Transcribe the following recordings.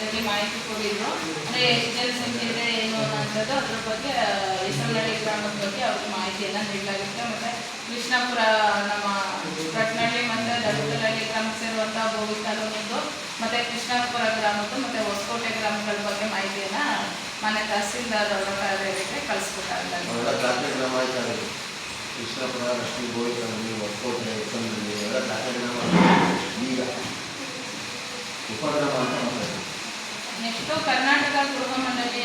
ಬಗ್ಗೆ ಮಾಹಿತಿ ಕೊಡಿದ್ರು ಅಂದ್ರೆ ಜನಸಂಖ್ಯೆ ಏನು ಅನ್ನೋದು ಅದ್ರ ಬಗ್ಗೆ ಹೆಸರನಹಳ್ಳಿ ಗ್ರಾಮದ ಬಗ್ಗೆ ಅವ್ರಿಗೆ ಮಾಹಿತಿಯನ್ನು ನೀಡಲಾಗುತ್ತೆ. ಮತ್ತೆ ಕೃಷ್ಣಾಪುರ ನಮ್ಮ ಕಟ್ನಳ್ಳಿ ಮತ್ತು ದಡಗಲಹಳ್ಳಿ ಗ್ರಾಮಕ್ಕೆ ಸೇರುವಂಥ ಭೋಗಿ ತಾಲೂಕಿದ್ದು ಮತ್ತು ಕೃಷ್ಣಾಪುರ ಗ್ರಾಮದ್ದು, ಮತ್ತೆ ಹೊಸಕೋಟೆ ಗ್ರಾಮಗಳ ಬಗ್ಗೆ ಮಾಹಿತಿಯನ್ನ ಮನೆ ತಹಸೀಲ್ದಾರ್ ಅವರ ಕ್ರಮ ಆಯ್ತಾರೆ ಕೃಷ್ಣಾಪುರ ಹೊಸಕೋಟೆ ಉತ್ತಮದಲ್ಲಿ ಎಲ್ಲ ದಾಖಲೆ ಕ್ರಮ ಈಗ ಉಪಕ್ರಮ ಅಂತ ಮಾತಾಡ್ತೀವಿ ನೆಕ್ಸ್ಟು ಕರ್ನಾಟಕ ಗೃಹ ಮಂಡಳಿ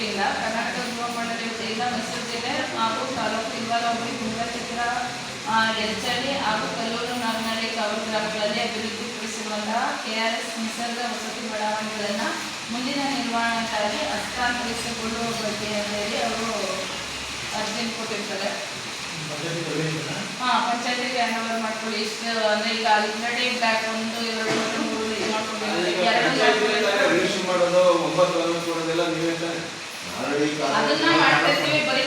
ಕೆಎಸ್ಪಿಯಿಂದ ಕರ್ನಾಟಕ ಗೃಹ ಮಂಡಳಿ ವತಿಯಿಂದ ಮೈಸೂರು ಜಿಲ್ಲೆ ಹಾಗೂ ತಾಲೂಕು ಇಲ್ವಾರ ಹೋಬಳಿ ಗುಂಡ್ಲಚಿತ್ರ ಎಲ್ಚಳ್ಳಿ ಹಾಗೂ ಕಲ್ಲೂರು ನಾಗನಹಳ್ಳಿ ಕಾವಲು ಗ್ರಾಮಗಳಲ್ಲಿ ಅಭಿವೃದ್ಧಿಪಡಿಸಿರುವಂತಹ ಕೆ ಆರ್ ಎಸ್ ನಿಸರ್ಗ ವಸತಿ ಬಡಾವಣೆಗಳನ್ನು ಮುಂದಿನ ನಿರ್ವಹಣೆಗಾಗಿ ಹಸ್ತಾಂತರಿಸಿಕೊಳ್ಳುವ ಬಗ್ಗೆ ಅಂತ ಹೇಳಿ ಅವರು ಅರ್ಜಿ ಕೊಟ್ಟಿರ್ತಾರೆ. ಹಾಂ ಪಂಚಾಯತಿಗೆ ಹ್ಯಾಂಡ್ ಓವರ್ ಮಾಡ್ಕೊಳ್ಳಿ. ಇಷ್ಟು ಅಂದರೆ ಈಗ ಆಲ್ರೆಡಿ ಬ್ಯಾಕ್ ಒಂದು ಎರಡು ಮೂರು ಇದು ಮಾಡ್ಕೊಂಡಿದ್ದಾರೆ ಎರಡು. ಮಾಡೋದು ಒಂಬತ್ತು ಕೊಡೋದೆಲ್ಲ ನೀವೇ ಅದನ್ನ ಮಾಡ್ತಿರ್ತೀವಿ ಬರೀ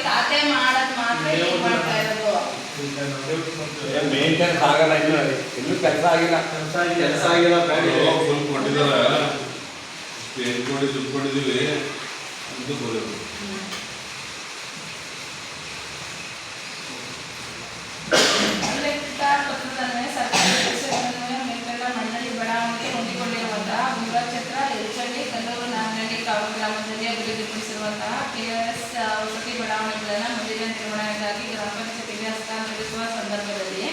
ಮಾಡೋದ್ ಮಾತ್ರ ಮಾಡ್ತಾ ಇರೋದು? ಮೇಂಟೆನೆನ್ಸ್ ಆಗಲ್ಲ ಇನ್ನು ಎಲ್ಲೂ ಕೆಲಸ ಆಗಿಲ್ಲ. ಕೆಲಸ ಆಗಿಲ್ಲ. ಫುಲ್ ಕೊಟ್ಟಿದಾರ ಸ್ಟೇಟ್ ಕೊಡಿ ಕೊಟ್ಟಿದ್ದೀವಿ. ಅಂತ ಬರೋದು ಉಲ್ಲೇಖಿತ ಪತ್ರದನ್ವಯ ಸರ್ಕಾರಿ ಕೆಲಸಗಳನ್ವಯ ಮೇಲ್ಕಂಡ ಮಂಡಳಿ ಬಡಾವಣೆಗೆ ಹೊಂದಿಕೊಂಡಿರುವಂತಹ ಗುಂಡ್ಲಛತ್ರ ಎಲ್ಚಳ್ಳಿ ಕಲ್ಲೂರು ನಾಗನಹಳ್ಳಿ ಕಾವಲು ಗ್ರಾಮದಲ್ಲಿ ಅಭಿವೃದ್ಧಿಪಡಿಸಿರುವಂತಹ ಕೆಆರ್ಎಸ್ ವಸತಿ ಬಡಾವಣೆಗಳನ್ನು ಮುಂದಿನ ನಿರ್ವಹಣೆಗಾಗಿ ಗ್ರಾಮ ಪಂಚಾಯತಿಗೆ ಹಸ್ತಾಂತರಿಸುವ ಸಂದರ್ಭದಲ್ಲಿ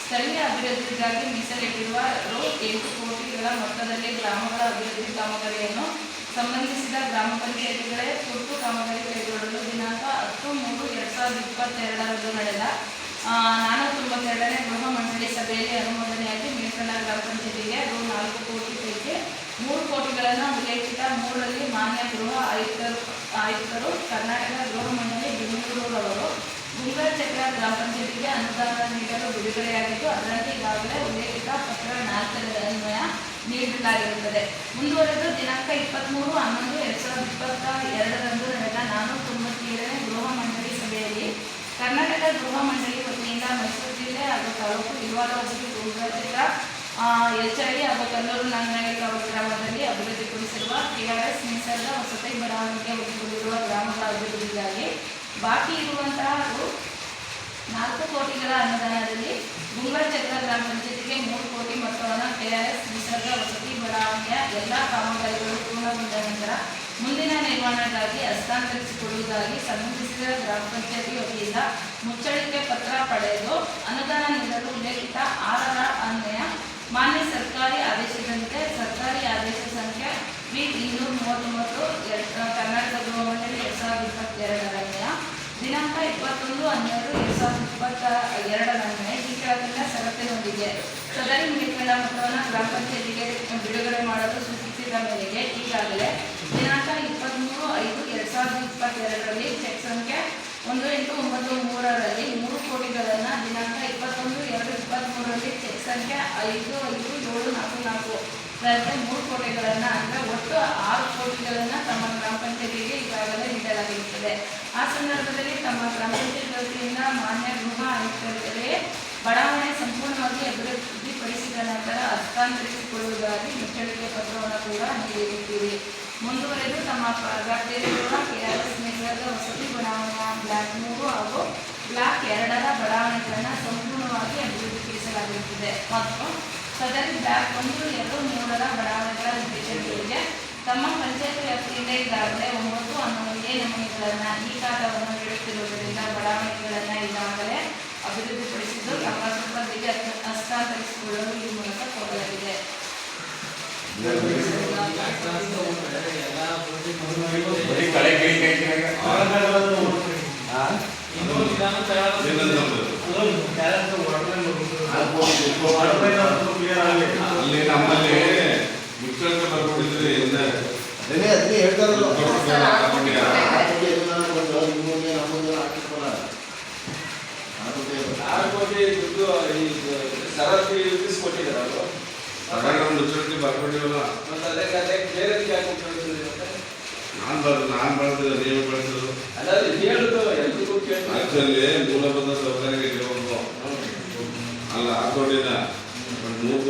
ಸ್ಥಳೀಯ ಅಭಿವೃದ್ಧಿಗಾಗಿ ಮೀಸಲಿಟ್ಟಿರುವ ರು ಎಂಟು ಕೋಟಿಗಳ ಮೊತ್ತದಲ್ಲಿ ಗ್ರಾಮಗಳ ಅಭಿವೃದ್ಧಿ ಕಾಮಗಾರಿಯನ್ನು ಸಂಬಂಧಿಸಿದ ಗ್ರಾಮ ಪಂಚಾಯತಿಗಳೇ ತುರ್ತು ಕಾಮಗಾರಿ ಕೈಗೊಳ್ಳಲು ದಿನಾಂಕ ಹತ್ತು ಮೂರು ಎರಡು ಸಾವಿರದ ಇಪ್ಪತ್ತೆರಡರಂದು ನಡೆದ ನಾನೂರ ತೊಂಬತ್ತೆರಡನೇ ಗೃಹ ಮಂಡಳಿ ಸಭೆಯಲ್ಲಿ ಅನುಮೋದನೆಯಾಗಿ ಮೀಸಲ ಗ್ರಾಮ ಪಂಚಾಯತಿಗೆ ರು ನಾಲ್ಕು ಕೋಟಿ ಪೈಕಿ ಮೂರು ಕೋಟಿಗಳನ್ನು ಉಲ್ಲೇಖಿತ ಮೂರರಲ್ಲಿ ಮಾನ್ಯ ಗೃಹ ಆಯುಕ್ತರು ಆಯುಕ್ತರು ಕರ್ನಾಟಕ ಗೃಹ ಮಂಡಳಿ ಬೆಂಗಳೂರವರು ಗುಂಗಲ್ ಚಕ್ರ ಗ್ರಾಮ ಪಂಚಾಯತಿಗೆ ಅನುದಾನ ನೀಡಲು ಬಿಡುಗಡೆಯಾಗಿದ್ದು, ಅದರಲ್ಲಿ ಈಗಾಗಲೇ ಉಲ್ಲೇಖಿತ ಪತ್ರ ನಾಲ್ಕರ ಅನ್ವಯ ನೀಡಲಾಗಿರುತ್ತದೆ. ಮುಂದುವರೆದು ದಿನಾಂಕ ಇಪ್ಪತ್ತ್ಮೂರು ಹನ್ನೊಂದು, ಎರಡು ಸಾವಿರದ ಇಪ್ಪತ್ತ ಎರಡರಂದು ನಡೆದ ನಾನೂರ ತೊಂಬತ್ತೇಳನೇ ಗೃಹ ಮಂಡಳಿ ಸಭೆಯಲ್ಲಿ ಕರ್ನಾಟಕ ಗೃಹ ಮಂಡಳಿ ವತಿಯಿಂದ ಮೈಸೂರು ಜಿಲ್ಲೆ ಹಾಗೂ ತಾಲೂಕು ಇಲ್ವಾರ ಹೋಬಳಿ ಗುಂಡ್ಲಚಿತ್ರ ಎಲ್ಚಳ್ಳಿ ಹಾಗೂ ಕಲ್ಲೂರು ನಾಗನಹಳ್ಳಿ ಗ್ರಾಮದಲ್ಲಿ ಅಭಿವೃದ್ಧಿಪಡಿಸಿರುವ ಕೆಆರ್ಎಸ್ ನಿಸರ್ಗ ವಸತಿ ಬಡಾವಣೆಗೆ ಒಳಗೊಂಡಿರುವ ಗ್ರಾಮಗಳ ಅಭಿವೃದ್ಧಿಗಾಗಿ ಬಾಕಿ ಇರುವಂತಹ ನಾಲ್ಕು ಕೋಟಿಗಳ ಅನುದಾನದಲ್ಲಿ ಗುಂಗಚಕ್ರ ಗ್ರಾಮ ಪಂಚಾಯತಿಗೆ ಮೂರು ಕೋಟಿ ಮೊತ್ತವನ್ನು ಕೆಆರ್ಎಸ್ ನಿಸರ್ಗ ವಸತಿ ಬಡಾವಣೆಯ ಎಲ್ಲ ಕಾಮಗಾರಿಗಳು ಪೂರ್ಣಗೊಂಡ ನಂತರ ಮುಂದಿನ ನಿರ್ಮಾಣಕ್ಕಾಗಿ ಹಸ್ತಾಂತರಿಸಿಕೊಳ್ಳುವುದಾಗಿ ಸಂಬಂಧಿಸಿದ ಗ್ರಾಮ ಪಂಚಾಯತಿ ವತಿಯಿಂದ ಮುಚ್ಚಳಿಕೆ ಪತ್ರ ಪಡೆದು ಅನುದಾನ ನೀಡಲು ಉಲ್ಲೇಖಿತ ಆರರ ಅನ್ವಯ ಮಾನ್ಯ ಸರ್ಕಾರಿ ಆದೇಶದಂತೆ ಸರ್ಕಾರಿ ಆದೇಶ ಸಂಖ್ಯೆ ಬಿ ಇನ್ನೂರ ಮೂವತ್ತೊಂಬತ್ತು ಎರಡು ಕರ್ನಾಟಕ ಗೃಹ ಮಂಡಳಿ ಎರಡು ಸಾವಿರದ ಇಪ್ಪತ್ತೆರಡರ ಅನ್ವಯ ದಿನಾಂಕ ಇಪ್ಪತ್ತೊಂದು ಹನ್ನೆರಡು, ಎರಡು ಸಾವಿರದ ಇಪ್ಪತ್ತ ಎರಡರಂದು ಈ ಕೆಳಗಿನ ಷರತ್ತಿನೊಂದಿಗೆ ಸದರಿ ಮೇಲ್ಕಂಡ ಮೊತ್ತವನ್ನು ಗ್ರಾಮ ಪಂಚಾಯತಿಗೆ ಬಿಡುಗಡೆ ಮಾಡಲು ಸೂಚಿಸಿದ ಮೇರೆಗೆ ಈಗಾಗಲೇ ದಿನಾಂಕ ಇಪ್ಪತ್ತ್ಮೂರು ಐದು, ಎರಡು ಸಾವಿರದ ಇಪ್ಪತ್ತೆರಡರಲ್ಲಿ ಚೆಕ್ ಸಂಖ್ಯೆ ಒಂದು, ಎಂಟು, ಒಂಬತ್ತು, ಮೂರರಲ್ಲಿ ಮೂರು ಕೋಟಿಗಳನ್ನು ದಿನಾಂಕ ಇಪ್ಪತ್ತೊಂದು, ಎರಡು ಇಪ್ಪತ್ತ್ಮೂರರಲ್ಲಿ ಚೆಕ್ ಸಂಖ್ಯೆ ಐದು ಐದು, ಏಳು, ನಾಲ್ಕು ನಾಲ್ಕು ರಂತೆ ಮೂರು ಕೋಟಿಗಳನ್ನು ಅಂದರೆ ಒಟ್ಟು ಆರು ಕೋಟಿಗಳನ್ನು ತಮ್ಮ ಗ್ರಾಮ ಪಂಚಾಯತಿಗೆ ಈಗಾಗಲೇ ನೀಡಲಾಗಿರುತ್ತದೆ. ಸಂದರ್ಭದಲ್ಲಿ ತಮ್ಮ ಗ್ರಾಮ ವತಿಯಿಂದ ಮಾನ್ಯ ಗೃಹ ಆಯುಕ್ತರಿಗೆ ಬಡಾವಣೆ ಸಂಪೂರ್ಣವಾಗಿ ಅಭಿವೃದ್ಧಿಪಡಿಸಿದ ನಂತರ ಹಸ್ತಾಂತರಿಸಿಕೊಳ್ಳುವುದಾಗಿ ಮುಚ್ಚಳಿಕೆ ಪತ್ರವನ್ನು ಕೂಡ ನೀಡಿರುತ್ತೀರಿ. ಮುಂದುವರೆದು ತಮ್ಮ ವ್ಯಾಪ್ತಿಯಲ್ಲಿರುವ ಕೆಆರ್ಎಸ್ ನಗರದ ವಸತಿ ಬಡಾವಣೆಯ ಬ್ಲಾಕ್ ಮೂರು ಹಾಗೂ ಬ್ಲಾಕ್ ಎರಡರ ಬಡಾವಣೆಗಳನ್ನು ಸಂಪೂರ್ಣವಾಗಿ ಅಭಿವೃದ್ಧಿಪಡಿಸಲಾಗಿರುತ್ತದೆ ಮತ್ತು ಸದರಿ ಬ್ಲಾಕ್ ಒಂದು, ಎರಡು, ಮೂರರ ಬಡಾವಣೆಗಳ ನಿರ್ದೇಶಕರಿಗೆ ತಮ್ಮ ಪಂಚಾಯತ್ ವ್ಯಾಪ್ತಿಯಿಂದ ಈಗಾಗಲೇ ಒಂಬತ್ತು ಹನ್ನೊಂದು ಎ ನಮೂನೆಗಳನ್ನು ಈ ಕಾಲವನ್ನು ನೀಡುತ್ತಿರುವುದರಿಂದ ಬಡಾವಣೆಗಳನ್ನು ಈಗಾಗಲೇ ಅಭಿವೃದ್ಧಿಪಡಿಸಿದ್ದು ತಮ್ಮ ಸಂಬಂಧಿಗೆ ಹಸ್ತ- ಹಸ್ತಾಂತರಿಸಿಕೊಳ್ಳಲು ಈ ಮೂಲಕ ಕೋರಲಾಗಿದೆ. ಅಲ್ಲಿ ನಮ್ಮಲ್ಲಿ ಆರು ಕೋಟಿ ದುಡ್ಡು ಈ ಸರತಿ ಇಳಿಸ್ಕೊಟ್ಟಿದ್ದಾರೆ ಅವರು. ಮತ್ತೆ ಅದೇ ಕತೆ ಬೇರೆದಕ್ಕೆ ಯಾಕೆ ಕೊಟ್ಟಿರ್ತೀವಿ ನಾನು ಬರೋದು ನಾನು ಬಳಸಿದ್ರು ನೀವು ಬಳಸಿದ್ರು ಅದಾದ್ರೆ ಹೇಳುದು ಎಲ್ರಿಗೂ ಆಕ್ಚುಲಿ ಮೂಲಭೂತ ಸೌಕರ್ಯಕ್ಕೆ ಒಂದು ಅಲ್ಲ ಆ ಕೋಟಿನ ಮೂರು